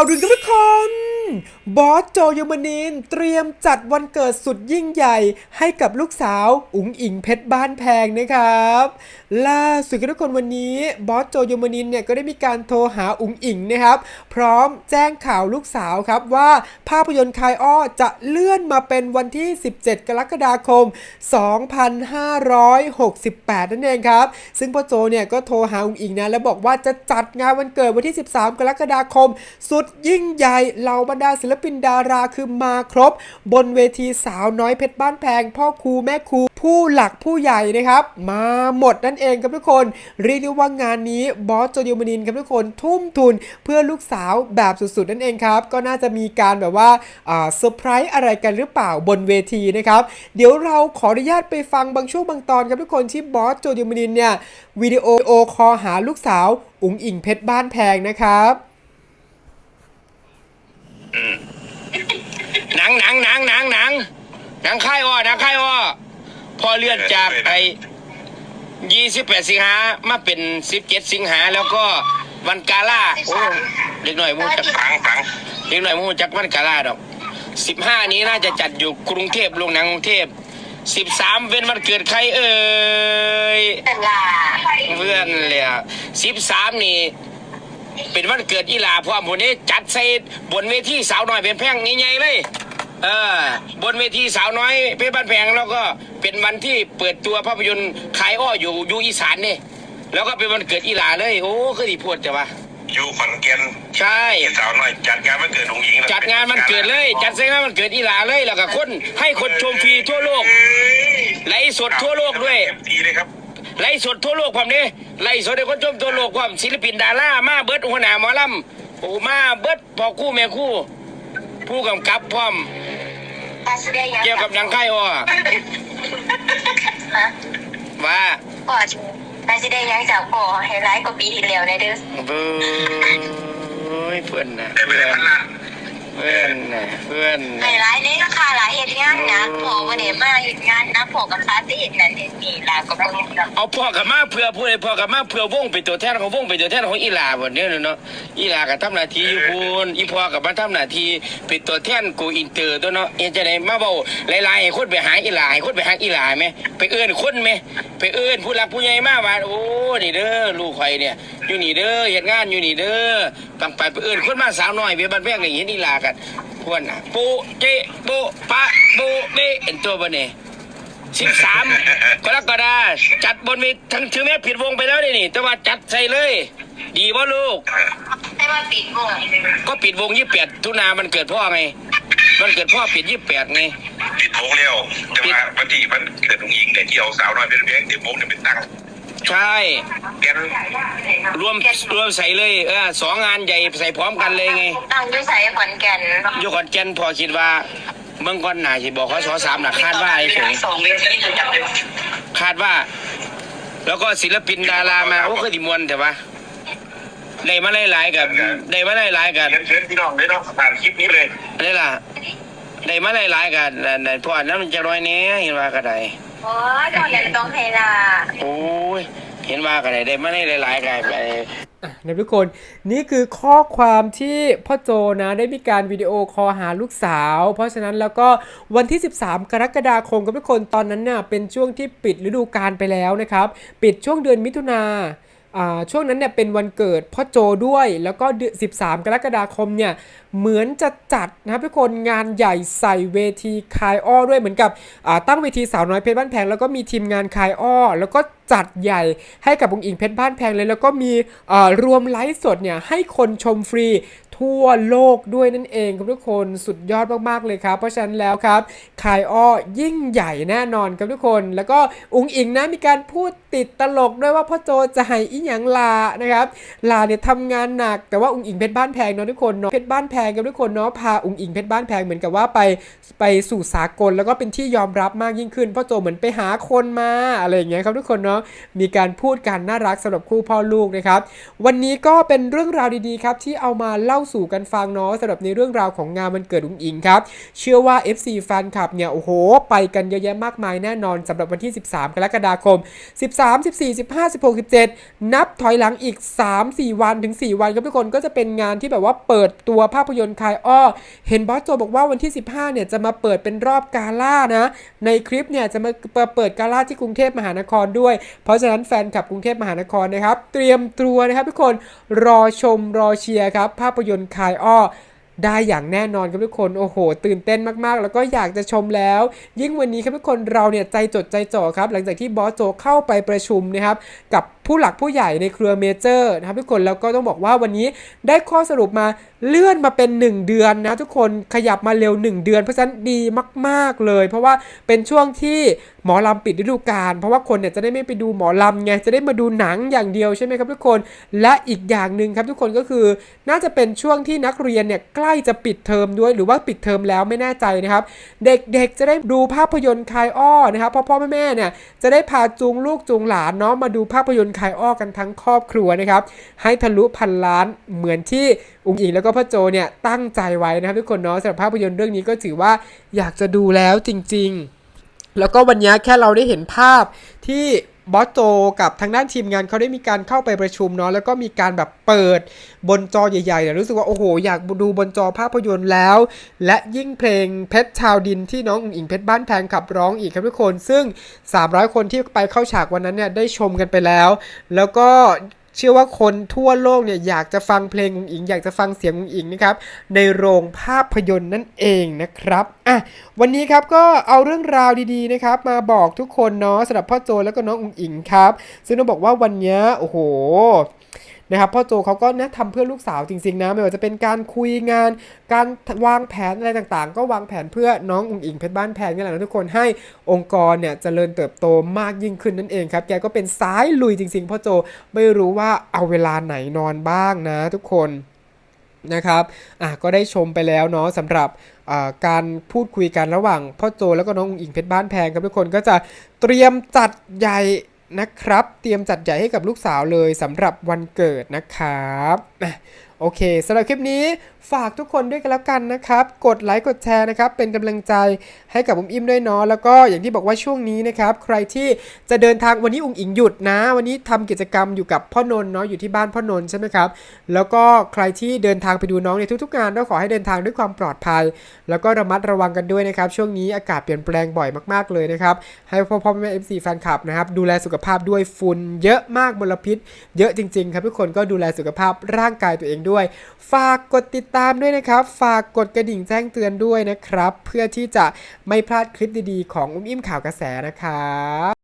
าวด่วนครั บอสโจยมนิน เตรียมจัดวันเกิดสุดยิ่งใหญ่ ให้กับลูกสาวอุ๋งอิงเพชรบ้านแพงนะครับ ล่าสุดทุกคนวันนี้บอสโจยมนินเนี่ยก็ได้มีการโทรหาอุ๋งอิงนะครับ พร้อมแจ้งข่าวลูกสาวครับว่าภาพยนตร์คายอ้อจะเลื่อนมาเป็นวันที่ 17 กรกฎาคม 2568 นั่นเองครับ ซึ่งพ่อโจเนี่ยก็โทรหาอุ๋งอิงนะแล้วบอกว่าจะจัดงานวันเกิดวันที่ 13 กรกฎาคม สุดยิ่งใหญ่เหล่าบรรดาศิลปินดาราคือมาครบ บนเวทีสาวน้อยเพชรบ้านแพง พ่อครูแม่ครูผู้หลักผู้ใหญ่นะครับ มาหมดนั่นเองครับทุกคน เรียกได้ว่างานนี้บอสโจโยมนินครับทุกคนทุ่มทุนเพื่อลูกสาวแบบสุดๆนั่นเองครับ ก็น่าจะมีการแบบว่าเซอร์ไพรส์อะไรกันหรือเปล่าบนเวทีนะครับเดี๋ยวเราขออนุญาตไปฟังบางช่วงบางตอนครับทุกคนที่บอสโจโยมนินเนี่ยวิดีโอโอคอหาลูกสาวอุ๋งอิงเพชรบ้านแพงนะครับ หนังหนังหนังหนังหนังหนังค่ายอ้อหนังค่ายอ้อพอเลื่อนจากไอ้ยี่สิบแปดสิงหามาเป็นสิบเจ็ดสิงหาแล้วก็วันกาล่าโอ้เด็กหน่อยมูจักฝังฝังเด็กหน่อยมูจักวันกาล่าดอกสิบห้านี้น่าจะจัดอยู่กรุงเทพโรงหนังกรุงเทพสิบสามเป็นวันเกิดใครเอ่ยเป็นลาเพื่อนเลยสิบสามนี่ เป็นวันเกิดอีหลาพร้อมวันนี้จัดใส่บนเวทีสาวน้อยเป็นแพงใหญ่ๆเลยเออบนเวทีสาวน้อยเพชรบ้านแพงแล้วก็เป็นวันที่เปิดตัวภาพยนตร์ขายอ้ออยู่อยู่อีสานนี่แล้วก็เป็นวันเกิดอีหลาเลย โอ้คือดีพูดจ้ะวะอยู่ขอนแก่นใช่พี่สาวหน่อยจัดงานวันเกิดองค์หญิงะจัดงานมันเกิดเลย จัดใส่งานมันเกิดอีหลาเลยแล้วก็คนให้คนชมฟรีทั่วโลกเอ้ยไลฟ์สดทั่วโลกด้วยเต็มทีเลยครับ ไล่สดทั่วโลกความนี้ไล่สดให้คนชมทั่วโลกความศิลปินดารามาเบิดหัวหน้าหมอลำโอ้มาเบิดพ่อคู่แม่คู่ ผู้กำกับพร้อมการแสดงยังเกี่ยวกับหนังค่ายอ้อฮะว่าพ่อการแสดงยังจากพ่อให้ร้ายกว่าปีที่แล้วในเด้อเบ้ยเพื่อนนะแต่ไม่เพื่อได้นพันล้านเพื่ อนนะเพื่อนให้นะร้ายในราคาหลายเหตุงานนะพ่อวันนี้มาเหตุงานนะพ่อกับฟ้าจะเห็นนั่นเห็นนี่ลาก็บ่รู้เอาพ่อกับมาเพื่อผู้ใดพ่อกับมาเพื่อวงเป็นตัวแทนของวงเป็นตัวแทนของอีหลาบนนี้เนาะอีหลากับทำหน้าที่อยู่พูนอีพ่อกับมาทำหน้าที่เป็นตัวแทนกูอินเตอร์ตัวเนาะเอ็นจะได้มาเบาหลายๆให้คนไปหาอีหลาให้คนไปหาอีหลาไหมไปเอื้อนคนไหมไปเอื้อนผู้หลักผู้ใหญ่มาว่าโอ้นี่เด้อลูกข่อยเนี่ยอยู่นี่เด้อเฮ็ดงานอยู่นี่เด้อปังไปไปเอื้อนคนมาสาวน้อยเบี้ยบ้านแพงนี่เห็นอีหลากัน พวนน่ะปูเจปูปะปูเบเอ็นตัวบ่เนี่ยสิบสามกรกฎาจัดบนเวทีทั้งถึงแม้ผิดวงไปแล้วนี่นี่ แต่ว่าจัดใส่เลย ดีวะลูกให้มาปิดวงก็ปิดวงยี่แปดทุนามันเกิดพ่อไง มันเกิดพ่อปิดยี่แปดไงปิดวงแล้วแต่ว่าวันที่มันเกิดองค์หญิงเนี่ยที่เอาสาวน้อยเป็นเพียงเดี๋ยววงเนี่ยเป็นตั้ง ใช่แกนรวมรวมใส่เลยเออสองงานใหญ่ใส่พร้อมกันเลยไงตั้งด้วยสายขอนแก่นอยกขอนแก่นพอคิดว่าเมืองก่อนหนาสิบอกเขาสอสามนะคาดว่าเฉยสองเวทีจะจับเลยคาดว่า แล้วก็ศิลปินดารามาโอ้คือดิมวนแต่ว่าได้มาหลายๆกับได้มาหลายๆกับเชิญเชิญพี่น้องเลยเนาะผ่านคลิปนี้เลยนี่ล่ะได้มาหลายๆกันนั่นพออันนั้นมันจะร้อยเนี้ยเห็นว่าก็ได้ โอ้ยตอนนี้ต้องให้ลาโอ้ยเห็นว่าก็ได้ได้มาได้หลายๆกันไปอะนะทุกคนนี่คือข้อความที่พ่อโจนะได้มีการวิดีโอคอลหาลูกสาว เพราะฉะนั้นแล้วก็วันที่ 13 กรกฎาคมกับทุกคนตอนนั้นเนี่ยเป็นช่วงที่ปิดฤดูกาลไปแล้วนะครับ ปิดช่วงเดือนมิถุนาอ่า ช่วงนั้นเนี่ยเป็นวันเกิดพ่อโจด้วย แล้วก็เดือน13 กรกฎาคมเนี่ยเหมือนจะจัดนะครับทุกคนงานใหญ่ใส่เวทีคายอ้อด้วยเหมือนกับตั้งเวทีสาวน้อยเพชรบ้านแพงแล้วก็มีทีมงานคายอ้อ แล้วก็จัดใหญ่ให้กับองค์อิงเพชรบ้านแพงเลย แล้วก็มีรวมไลฟ์สดเนี่ยให้คนชมฟรี ทั่วโลกด้วยนั่นเองครับทุกคนสุดยอดมากๆเลยครับ เพราะฉะนั้นแล้วครับคายอ้อยิ่งใหญ่แน่นอนครับทุกคน แล้วก็อุงอิงนะมีการพูดติดตลกด้วยว่าพ่อโจจะให้อีหยังลานะครับลาเนี่ยทำงานหนักแต่ว่าอุงอิงเพชรบ้านแพงเนาะทุกคนเนาะเพชรบ้านแพงครับทุกคนเนาะพาอุงอิงเพชรบ้านแพงเหมือนกับว่าไปไปสู่สากลแล้วก็เป็นที่ยอมรับมากยิ่งขึ้นพ่อโจเหมือนไปหาคนมาอะไรอย่างเงี้ยครับทุกคนเนาะมีการพูดกันน่ารักสำหรับคู่พ่อลูกนะครับ วันนี้ก็เป็นเรื่องราวดีๆครับที่เอามาเล่าสู่กันฟังเนาะสำหรับในเรื่องราวของงานวันเกิดอุ้งอิงครับ เชื่อว่า FC แฟนคลับเนี่ยโอ้โห ไปกันเยอะแยะมากมายแน่นอนสำหรับวันที่ 13 กรกฎาคม 13 14 15 16 17 นับถอยหลังอีก 3-4 วันถึง 4 วันครับทุกคนก็จะเป็นงานที่แบบว่าเปิดตัวภาพยนตร์คายอ้อเห็นบอสโจบอกว่าวันที่ 15 เนี่ยจะมาเปิดเป็นรอบกาล่านะในคลิปเนี่ยจะมาเปิดกาล่าที่กรุงเทพมหานครด้วย เพราะฉะนั้นแฟนคลับกรุงเทพมหานครนะครับ เตรียมตัวนะครับทุกคนรอชมรอเชียร์ครับภาพยนตร์คายอ้อได้อย่างแน่นอนครับทุกคนโอ้โห ตื่นเต้นมากๆ แล้วก็อยากจะชมแล้ว ยิ่งวันนี้ครับทุกคนเราเนี่ยใจจดใจจ่อครับ หลังจากที่บอสโจเข้าไปประชุมนะครับกับ ผู้หลักผู้ใหญ่ในเครือเมเจอร์นะครับทุกคนแล้วก็ต้องบอกว่าวันนี้ได้ข้อสรุปมาเลื่อนมาเป็น 1 เดือนนะทุกคนขยับมาเร็ว 1 เดือน เพราะฉะนั้นดีมากๆเลย เพราะว่าเป็นช่วงที่หมอลำปิดฤดูกาลเพราะว่าคนเนี่ยจะได้ไม่ไปดูหมอลำไงจะได้มาดูหนังอย่างเดียวใช่ไหมครับทุกคนและอีกอย่างหนึ่งครับทุกคนก็คือ น่าจะเป็นช่วงที่นักเรียนเนี่ยใกล้จะปิดเทอมด้วย หรือว่าปิดเทอมแล้วไม่แน่ใจนะครับ เด็กๆจะได้ดูภาพยนตร์คลายอ้อนะครับพ่อพ่อแม่แม่ๆเนี่ยจะได้พาจูงลูกจูงหลานเนาะมาดูภาพยนตร์คายอ้อกันทั้งครอบครัวนะครับให้ทะลุพันล้านเหมือนที่อุ้งอิงแล้วก็พ่อโจเนี่ยตั้งใจไว้นะครับทุกคนเนาะสำหรับภาพยนตร์เรื่องนี้ก็ถือว่าอยากจะดูแล้วจริง ๆ แล้วก็วันนี้แค่เราได้เห็นภาพที่ บอสโจกับทางด้านทีมงานเขาได้มีการเข้าไปประชุมเนาะแล้วก็มีการแบบเปิดบนจอใหญ่ๆเนี่ยรู้สึกว่าโอ้โห อยากดูบนจอภาพยนตร์แล้ว และยิ่งเพลงเพชรชาวดินที่น้องอุ๋งอิงเพชรบ้านแพงขับร้องอีกครับทุกคน ซึ่ง 300 คนที่ไปเข้าฉากวันนั้นเนี่ยได้ชมกันไปแล้ว แล้วก็ ชื่อว่าคนทั่วโลกเนี่ยอยากจะฟังเพลงอุ๋งอิง อยากจะฟังเสียงอุ๋งอิงนะครับในโรงภาพยนตร์นั่นเองนะครับอะวันนี้ครับก็เอาเรื่องราวดีๆนะครับมาบอกทุกคนเนาะสำหรับพ่อโจแล้วก็น้องอุ๋งอิงครับซึ่งต้องบอกว่าวันเนี้ยโอ้โห นะครับพ่อโจเขาก็นะทำเพื่อลูกสาวจริงๆนะไม่ว่าจะเป็นการคุยงาน การวางแผนอะไรต่างๆ ก็วางแผนเพื่อน้องอุ๋งอิงเพชรบ้านแพงนี่แหละนะทุกคนให้องค์กรเนี่ยเจริญเติบโตมากยิ่งขึ้นนั่นเองครับแกก็เป็นสายลุยจริงๆพ่อโจไม่รู้ว่าเอาเวลาไหนนอนบ้างนะทุกคนนะครับ อะ ก็ได้ชมไปแล้วเนาะสำหรับการพูดคุยกันระหว่างพ่อโจแล้วก็น้องอุ๋งอิงเพชรบ้านแพงครับทุกคนก็จะเตรียมจัดใหญ่ นะครับ เตรียมจัดใหญ่ให้กับลูกสาวเลยสำหรับวันเกิดนะครับ โอเคสำหรับคลิปนี้ฝากทุกคนด้วยกันแล้วกันนะครับ กดไลค์กดแชร์นะครับเป็นกำลังใจให้กับอุ้มอิ่มด้วยเนาะแล้วก็อย่างที่บอกว่าช่วงนี้นะครับใครที่จะเดินทางวันนี้อุ้งอิงหยุดนะ วันนี้ทำกิจกรรมอยู่กับพ่อนนท์เนาะอยู่ที่บ้านพ่อนนท์ใช่ไหมครับแล้วก็ใครที่เดินทางไปดูน้องในทุกๆงานก็ขอให้เดินทางด้วยความปลอดภัย แล้วก็ระมัดระวังกันด้วยนะครับช่วงนี้อากาศเปลี่ยนแปลงบ่อยมากๆเลยนะครับให้พ่อพ่อแม่เอฟซีแฟนคลับนะครับดูแลสุขภาพด้วยฝุ่นเยอะมากมลพิษ เยอะจริงๆ ครับทุกคนก็ดูแลสุขภาพร่างกายตัวเองด้วย ฝากกดติดตามด้วยนะครับ ฝากกดกระดิ่งแจ้งเตือนด้วยนะครับ เพื่อที่จะไม่พลาดคลิปดีๆ ของอุ้มอิ่มข่าวกระแสนะครับ